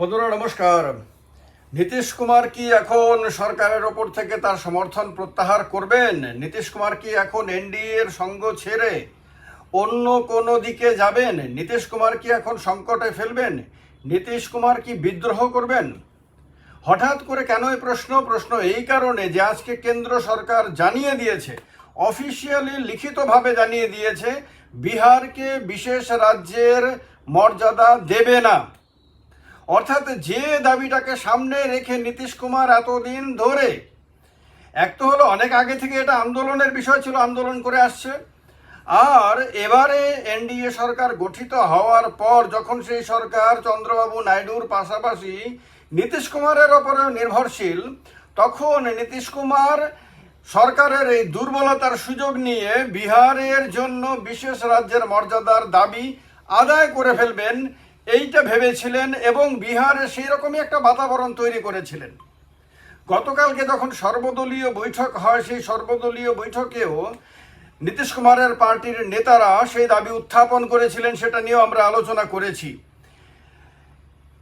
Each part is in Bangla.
বন্ধুরা, নমস্কার। নীতিশ কুমার কি এখন সরকারের ওপর থেকে তার সমর্থন প্রত্যাহার করবেন? নীতিশ কুমার কি এখন এনডিএ এর সঙ্গ ছেড়ে অন্য কোনো দিকে যাবেন? নীতিশ কুমার কি এখন সংকটে ফেলবেন? নীতিশ কুমার কি বিদ্রোহ করবেন? হঠাৎ করে কেন এই প্রশ্ন? প্রশ্ন এই কারণে যে আজকে কেন্দ্র সরকার জানিয়ে দিয়েছে, অফিসিয়ালি লিখিতভাবে জানিয়ে দিয়েছে, বিহারকে বিশেষ রাজ্যের মর্যাদা দেবে না। অর্থাৎ যে দাবিটাকে সামনে রেখে নীতিশ কুমার এতদিন ধরে, এক তো হলো অনেক আগে থেকে এটা আন্দোলনের বিষয় ছিল, আন্দোলন করে আসছে। আর এবারে এনডিএ সরকার গঠিত হওয়ার পর যখন সেই সরকার চন্দ্রবাবু নাইডুর পাশাপাশি নীতিশ কুমারের ওপরে নির্ভরশীল, তখন নীতিশ কুমার সরকারের এই দুর্বলতার সুযোগ নিয়ে বিহারের জন্য বিশেষ রাজ্যের মর্যাদার দাবি আদায় করে ফেলবেন এইটা ভেবেছিলেন এবং বিহারে সেই রকমই একটা বাতাবরণ তৈরি করেছিলেন। গতকালকে যখন সর্বদলীয় বৈঠক হয়, সেই সর্বদলীয় বৈঠকেও নীতিশ কুমারের পার্টির নেতারা সেই দাবি উত্থাপন করেছিলেন, সেটা নিয়েও আমরা আলোচনা করেছি।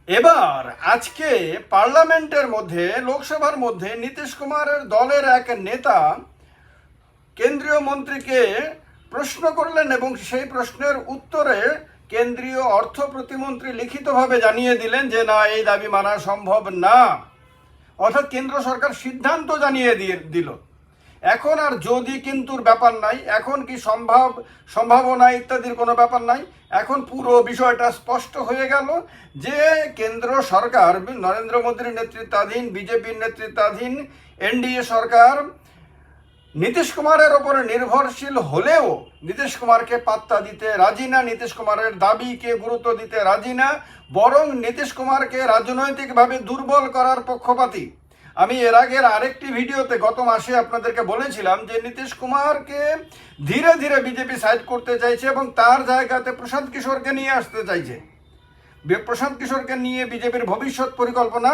এবার আজকে পার্লামেন্টের মধ্যে, লোকসভার মধ্যে নীতিশ কুমারের দলের এক নেতা কেন্দ্রীয় মন্ত্রীকে প্রশ্ন করলেন এবং সেই প্রশ্নের উত্তরে কেন্দ্রীয় অর্থ প্রতিমন্ত্রী লিখিতভাবে জানিয়ে দিলেন যে, না, এই দাবি মানা সম্ভব না। অর্থাৎ কেন্দ্র সরকার সিদ্ধান্ত জানিয়ে দিয়ে, দিল। এখন আর যদি কিন্তুর ব্যাপার নাই, এখন কি সম্ভব, সম্ভাবনা ইত্যাদির কোনো ব্যাপার নাই। এখন পুরো বিষয়টা স্পষ্ট হয়ে গেল যে, কেন্দ্র সরকার, নরেন্দ্র মোদীর নেতৃত্বাধীন, বিজেপির নেতৃত্বাধীন, এনডিএ সরকার নীতিশ কুমারের ওপরে নির্ভরশীল হলেও নীতিশ কুমারকে পাত্তা দিতে রাজি না, নীতিশ কুমারের দাবিকে গুরুত্ব দিতে রাজি না, বরং নীতিশ কুমারকে রাজনৈতিকভাবে দুর্বল করার পক্ষপাতী। আমি এর আগের আরেকটি ভিডিওতে গত মাসে আপনাদেরকে বলেছিলাম যে নীতিশ কুমারকে ধীরে ধীরে বিজেপি সাইড করতে চাইছে এবং তার জায়গাতে প্রশান্ত কিশোরকে নিয়ে আসতে চাইছে। প্রশান্ত কিশোরকে নিয়ে বিজেপির ভবিষ্যৎ পরিকল্পনা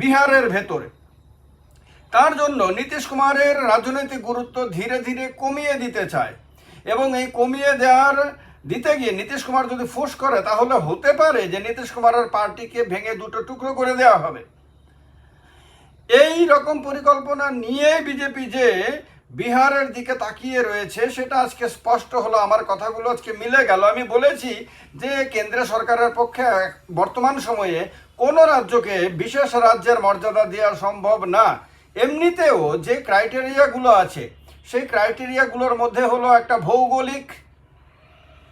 বিহারের ভেতরে। তার জন্য নীতিশ কুমারের রাজনৈতিক গুরুত্ব ধীরে ধীরে কমিয়ে দিতে চায়। এবং এই কমিয়ে দেওয়ার দিতে গিয়ে নীতিশ কুমার যদি ফোর্স করে, তাহলে হতে পারে যে নীতিশ কুমারের পার্টিকে ভেঙে দুটো টুকরো করে দেওয়া হবে। এই রকম পরিকল্পনা নিয়ে বিজেপি যে বিহারের দিকে তাকিয়ে রয়েছে, সেটা আজকে স্পষ্ট হলো। আমার কথাগুলো আজকে মিলে গেল। আমি বলেছি যে কেন্দ্র সরকারের পক্ষে বর্তমান সময়ে কোনো রাজ্যকে বিশেষ রাজ্যের মর্যাদা দেওয়া সম্ভব না। এমনিতেও যে ক্রাইটেরিয়াগুলো আছে, সেই ক্রাইটেরিয়াগুলোর মধ্যে হলো একটা ভৌগোলিক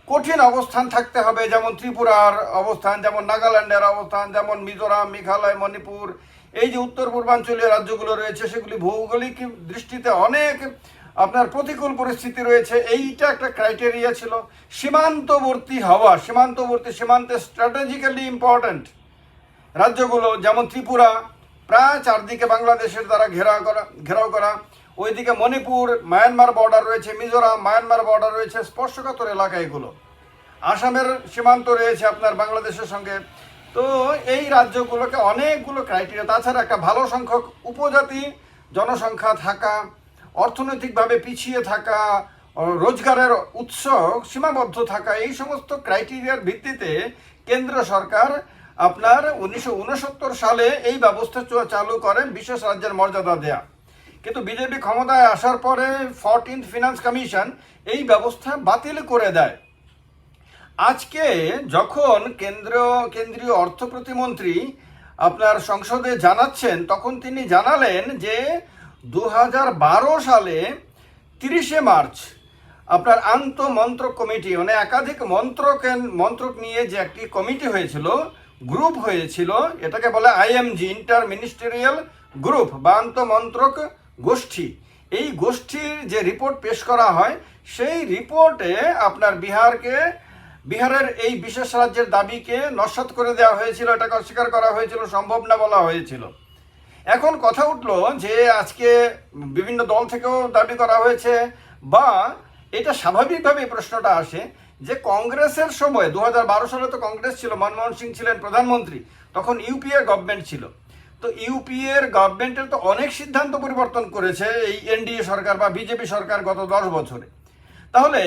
কঠিন অবস্থান থাকতে হবে, যেমন ত্রিপুরার অবস্থান, যেমন নাগাল্যান্ডের অবস্থান, যেমন মিজোরাম, মেঘালয়, মণিপুর, এই যে উত্তর পূর্বাঞ্চলীয় রাজ্যগুলো রয়েছে, সেগুলি ভৌগোলিক দৃষ্টিতে অনেক আপনার প্রতিকূল পরিস্থিতি রয়েছে। এইটা একটা ক্রাইটেরিয়া ছিল। সীমান্তবর্তী হওয়া, সীমান্তবর্তী, সীমান্তে স্ট্র্যাটেজিক্যালি ইম্পর্ট্যান্ট রাজ্যগুলো, যেমন ত্রিপুরা প্রায় চারদিকে বাংলাদেশের দ্বারা ঘেরাও করা ঘেরাও করা। ওইদিকে মণিপুর, মায়ানমার বর্ডার রয়েছে, মিজোরাম, মায়ানমার বর্ডার রয়েছে, স্পর্শকাতর এলাকা এগুলো। আসামের সীমান্ত রয়েছে আপনার বাংলাদেশের সঙ্গে। তো এই রাজ্যগুলোকে অনেকগুলো ক্রাইটেরিয়া তাছাড়া একটা ভালো সংখ্যক উপজাতি, জনসংখ্যা থাকা, অর্থনৈতিকভাবে পিছিয়ে থাকা রোজগারের উৎস সীমাবদ্ধ থাকা, এই সমস্ত ক্রাইটেরিয়ার ভিত্তিতে কেন্দ্র সরকার আপনার উনিশশো উনসত্তর সালে এই ব্যবস্থা চালু করেন বিশেষ রাজ্যের মর্যাদা দেয়া। কিন্তু বিজেপি ক্ষমতায় আসার পরে ফোরটিন্থ ফিনান্স কমিশন এই ব্যবস্থা বাতিল করে দেয়। আজকে যখন কেন্দ্র, কেন্দ্রীয় অর্থ প্রতিমন্ত্রী আপনার সংসদে জানাচ্ছেন, তখন তিনি জানালেন যে দু হাজার বারো সালে তিরিশে মার্চ আপনার আন্ত মন্ত্রক কমিটি মানে একাধিক মন্ত্রক মন্ত্রক নিয়ে যে একটি কমিটি হয়েছিল গ্রুপ হয়েছিল, এটাকে বলে আইএমজি ইন্টার মিনিস্টেরিয়াল গ্রুপ বা মন্ত্রক গোষ্ঠী। এই গোষ্ঠীর যে রিপোর্ট পেশ করা হয়, সেই রিপোর্টে আপনার বিহারকে, বিহারের এই বিশেষ রাজ্যের দাবিকে নস্বাত করে দেওয়া হয়েছিল, এটাকে অস্বীকার করা হয়েছিল, সম্ভব না বলা হয়েছিল। এখন কথা উঠল যে আজকে বিভিন্ন দল থেকেও দাবি করা হয়েছে, বা এটা স্বাভাবিকভাবে প্রশ্নটা আসে যে কংগ্রেসের সময় দু হাজার বারো সালে তো কংগ্রেস ছিল, মনমোহন সিং ছিলেন প্রধানমন্ত্রী, তখন ইউপিএ গভর্নমেন্ট ছিল। তো ইউপিএ এর গভর্নমেন্টের তো অনেক সিদ্ধান্ত পরিবর্তন করেছে এই এনডিএ সরকার বা বিজেপি সরকার গত দশ বছরে। তাহলে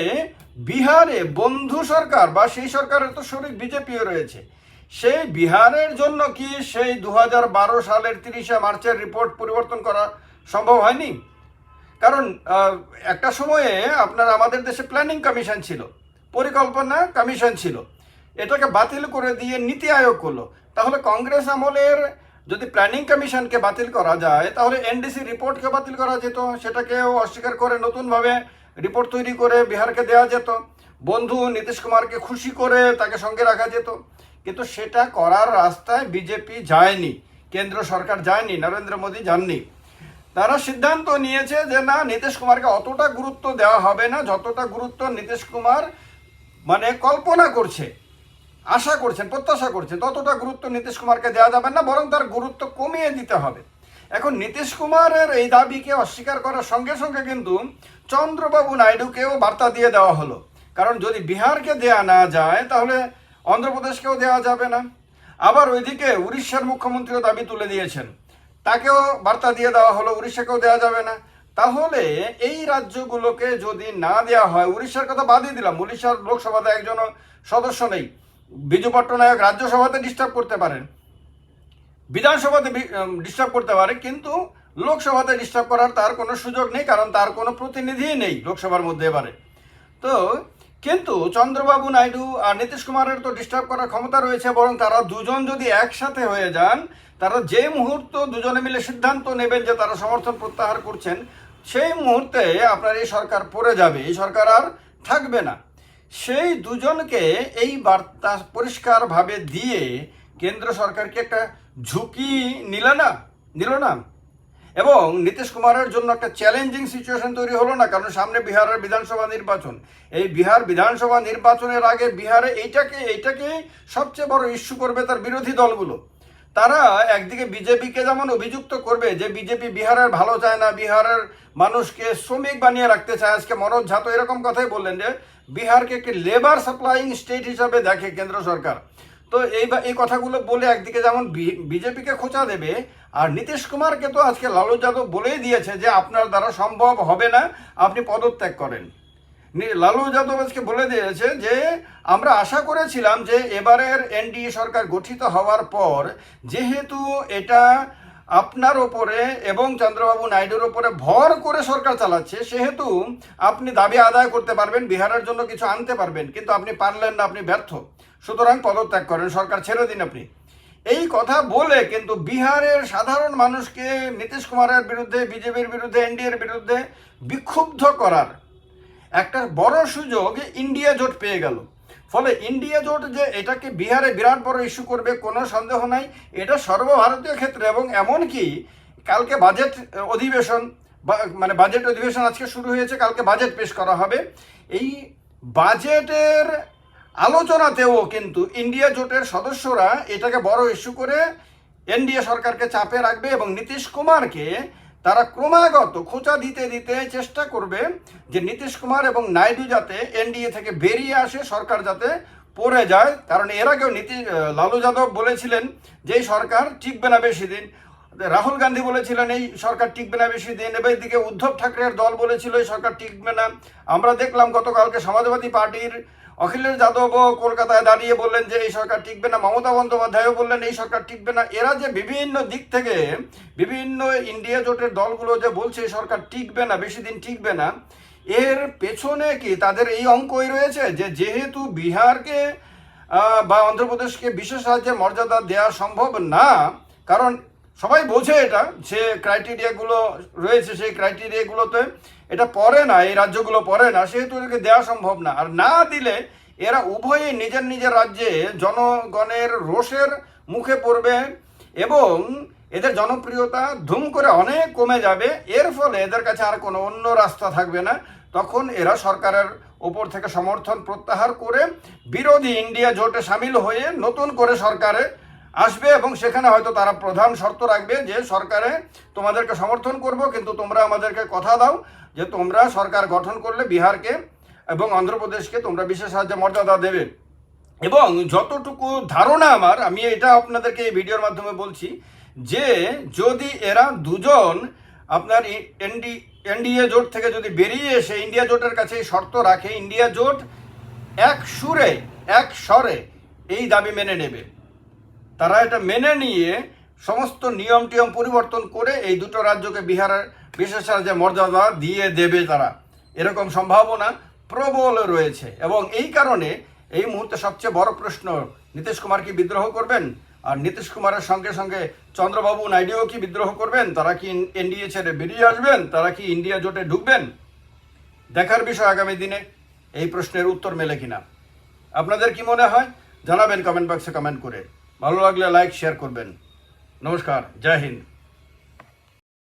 বিহারে বন্ধু সরকার বা সেই সরকারের তো শরিক বিজেপিও রয়েছে। সেই বিহারের জন্য কি সেই দু হাজার বারো সালের তিরিশে মার্চের রিপোর্ট পরিবর্তন করা সম্ভব হয়নি? কারণ একটা সময়ে আপনার আমাদের দেশে প্ল্যানিং কমিশন ছিল। পরিকল্পনা কমিশন ছিল। এটাকে বাতিল করে দিয়ে নীতি আয়োগ করল। তাহলে কংগ্রেস আমলের যদি প্ল্যানিং কমিশনকে বাতিল করা যায়, তাহলে এনডিসি রিপোর্টকে বাতিল করা যেত, সেটাকেও অস্বীকার করে নতুনভাবে রিপোর্ট তৈরি করে বিহারকে দেওয়া যেত। বন্ধু নীতিশ কুমারকে খুশি করে তাকে সঙ্গে রাখা যেত। কিন্তু সেটা করার রাস্তায় বিজেপি যায়নি, কেন্দ্র সরকার যায়নি, নরেন্দ্র মোদী যাননি। তারা সিদ্ধান্ত নিয়েছে যে, না, নীতিশ কুমারকে অতটা গুরুত্ব দেওয়া হবে না, যতটা গুরুত্ব নীতিশ কুমার মানে কল্পনা করছে, আশা করছেন, প্রত্যাশা করছেন, ততটা গুরুত্ব নীতিশ কুমারকে দেওয়া যাবে না, বরং তার গুরুত্ব কমিয়ে দিতে হবে। এখন নীতিশ কুমারের এই দাবিকে অস্বীকার করার সঙ্গে সঙ্গে কিন্তু চন্দ্রবাবু নাইডুকেও বার্তা দিয়ে দেওয়া হলো। কারণ যদি বিহারকে দেয়া না যায়, তাহলে অন্ধ্রপ্রদেশকেও দেওয়া যাবে না। আবার ওইদিকে উড়িষ্যার মুখ্যমন্ত্রীও দাবি তুলে দিয়েছেন। তাকেও বার্তা দিয়ে দেওয়া হলো, উড়িষ্যাকেও দেওয়া যাবে না। তাহলে এই রাজ্যগুলোকে যদি না দেওয়া হয়, উড়িষ্যার কথা বাদই দিলাম, উড়িষ্যার লোকসভাতে একজন সদস্য নেই, বিজু পট্টনায়ক রাজ্যসভাতে ডিস্টার্ব করতে পারেন। বিধানসভাতে ডিস্টার্ব করতে পারে, কিন্তু লোকসভাতে ডিস্টার্ব করার তার কোনো সুযোগ নেই, কারণ তার কোনো প্রতিনিধিই নেই লোকসভার মধ্যে এবারে। তো, কিন্তু চন্দ্রবাবু নাইডু আর নীতিশ কুমারের তো ডিস্টার্ব করার ক্ষমতা রয়েছে, বরং তারা দুজন যদি একসাথে হয়ে যান, তারা যে মুহূর্ত দুজনে মিলে সিদ্ধান্ত নেবেন যে তারা সমর্থন প্রত্যাহার করছেন সেই মুহূর্তে আপনার এই সরকার পড়ে যাবে, এই সরকার আর থাকবে না। সেই দুজনকে এই বার্তা পরিষ্কারভাবে দিয়ে কেন্দ্র সরকারকে একটা ঝুঁকি নিল না নিল না। এবং নীতিশ কুমারের জন্য একটা চ্যালেঞ্জিং সিচুয়েশন তৈরি হলো না, কারণ সামনে বিহারের বিধানসভা নির্বাচন। এই বিহার বিধানসভা নির্বাচনের আগে বিহারে এইটাকে এইটাকে সবচেয়ে বড় ইস্যু করবে তার বিরোধী দলগুলো। তারা একদিকে বিজেপিকে যেমন অভিযুক্ত করবে যে বিজেপি বিহারের ভালো চায় না, বিহারের মানুষকে শ্রমিক বানিয়ে রাখতে চায়, আজকে মনোজ ঝা তো এরকম কথাই বললেন যে বিহারকে একটি লেবার সাপ্লাইং স্টেট হিসাবে দেখে কেন্দ্র সরকার। তো এই এই কথাগুলো বলে একদিকে যেমন বিজেপিকে খোঁচা দেবে, আর নীতিশ কুমারকে তো আজকে লালু যাদব বলেই দিয়েছে যে আপনার দ্বারা সম্ভব হবে না, আপনি পদত্যাগ করেন। লালু যাদব আজকে বলে দিয়েছে যে, আমরা আশা করেছিলাম যে এবারের এনডিএ সরকার গঠিত হওয়ার পর, যেহেতু এটা আপনার ওপরে এবং চন্দ্রবাবু নাইডুর ওপরে ভর করে সরকার চালাচ্ছে, সেহেতু আপনি দাবি আদায় করতে পারবেন, বিহারের জন্য কিছু আনতে পারবেন, কিন্তু আপনি পারলেন না, আপনি ব্যর্থ। সুতরাং পদত্যাগ করেন, সরকার ছেড়ে দিন আপনি। এই কথা বলে কিন্তু বিহারের সাধারণ মানুষকে নীতিশ কুমারের বিরুদ্ধে, বিজেপির বিরুদ্ধে, এনডিএর বিরুদ্ধে বিক্ষুব্ধ করার একটা বড় সুযোগ ইন্ডিয়া জোট পেয়ে গেল। ফলে ইন্ডিয়া জোট যে এটাকে বিহারে বিরাট বড় ইস্যু করবে, কোনো সন্দেহ নাই। এটা সর্বভারতীয় ক্ষেত্রে এবং এমনকি কালকে বাজেট অধিবেশন মানে বাজেট অধিবেশন আজকে শুরু হয়েছে, কালকে বাজেট পেশ করা হবে। এই বাজেটের আলোচনাতেও কিন্তু ইন্ডিয়া জোটের সদস্যরা এটাকে বড় ইস্যু করে এনডিএ সরকারকে চাপে রাখবে এবং নীতিশ কুমারকে তারা ক্রমাগত খোঁচা দিতে দিতে চেষ্টা করবে যে নীতিশ কুমার এবং নাইডু যাতে এনডিএ থেকে বেরিয়ে আসে, সরকার যাতে পড়ে যায়। কারণ এর আগেও নীতি লালু যাদব বলেছিলেন যে সরকার টিকবে না বেশি দিন। রাহুল গান্ধী বলেছিলেন এই সরকার টিকবে না বেশি দিন। এবার এদিকে উদ্ধব ঠাকরের দল বলেছিল এই সরকার টিকবে না। আমরা দেখলাম গতকালকে সমাজবাদী পার্টির অখিলেশ যাদবও কলকাতায় দাঁড়িয়ে বললেন যে এই সরকার টিকবে না। মমতা বন্দ্যোপাধ্যায়ও বললেন এই সরকার টিকবে না। এরা যে বিভিন্ন দিক থেকে বিভিন্ন ইন্ডিয়া জোটের দলগুলো যে বলছে এই সরকার টিকবে না, বেশি দিন টিকবে না, এর পেছনে কি তাদের এই অঙ্কই রয়েছে যে যেহেতু বিহারকে বা অন্ধ্রপ্রদেশকে বিশেষ রাজ্যের মর্যাদা দেওয়া সম্ভব না, কারণ সবাই বোঝে এটা, যে ক্রাইটেরিয়াগুলো রয়েছে সেই ক্রাইটেরিয়াগুলোতে এটা পড়ে না, এই রাজ্যগুলো পড়ে না, সেহেতু এদেরকে দেওয়া সম্ভব না। আর না দিলে এরা উভয়ে নিজের নিজের রাজ্যে জনগণের রোষের মুখে পড়বে এবং এদের জনপ্রিয়তা ধুম করে অনেক কমে যাবে। এর ফলে এদের কাছে আর কোনো অন্য রাস্তা থাকবে না। তখন এরা সরকারের ওপর থেকে সমর্থন প্রত্যাহার করে বিরোধী ইন্ডিয়া জোটে সামিল হয়ে নতুন করে সরকারে আসবে এবং সেখানে হয়তো তারা প্রধান শর্ত রাখবে যে, সরকারে তোমাদেরকে সমর্থন করব, কিন্তু তোমরা আমাদেরকে কথা দাও। যে তোমরা সরকার গঠন করলে বিহারকে এবং অন্ধ্রপ্রদেশকে তোমরা বিশেষ সাহায্য, মর্যাদা দেবে। এবং যতটুকু ধারণা আমার, আমি এটা আপনাদেরকে এই ভিডিওর মাধ্যমে বলছি যে যদি এরা দুজন আপনার এনডি, এনডিএ জোট থেকে যদি বেরিয়ে এসে ইন্ডিয়া জোটের কাছে শর্ত রাখে, ইন্ডিয়া জোট এক সুরে, এক স্বরে এই দাবি মেনে নেবে। তারা এটা মেনে নিয়ে সমস্ত নিয়ম টিয়ম পরিবর্তন করে এই দুটো রাজ্যকে বিহারের বিশেষ যে মর্যাদা দিয়ে দেবে তারা। এরকম সম্ভাবনা প্রবল রয়েছে এবং এই কারণে এই মুহূর্তে সবচেয়ে বড় প্রশ্ন, নীতিশ কুমার কি বিদ্রোহ করবেন? আর নীতিশ কুমারের সঙ্গে সঙ্গে চন্দ্রবাবু নাইডুও কি বিদ্রোহ করবেন? তারা কি এনডিএ ছেড়ে বেরিয়ে আসবেন? তারা কি ইন্ডিয়া জোটে ঢুকবেন? দেখার বিষয় আগামী দিনে, এই প্রশ্নের উত্তর মেলে কিনা? আপনাদের কি মনে হয়? জানাবেন কমেন্ট বক্সে কমেন্ট করে। ভালো লাগলে লাইক, শেয়ার করবেন। নমস্কার, জয় হিন্দ।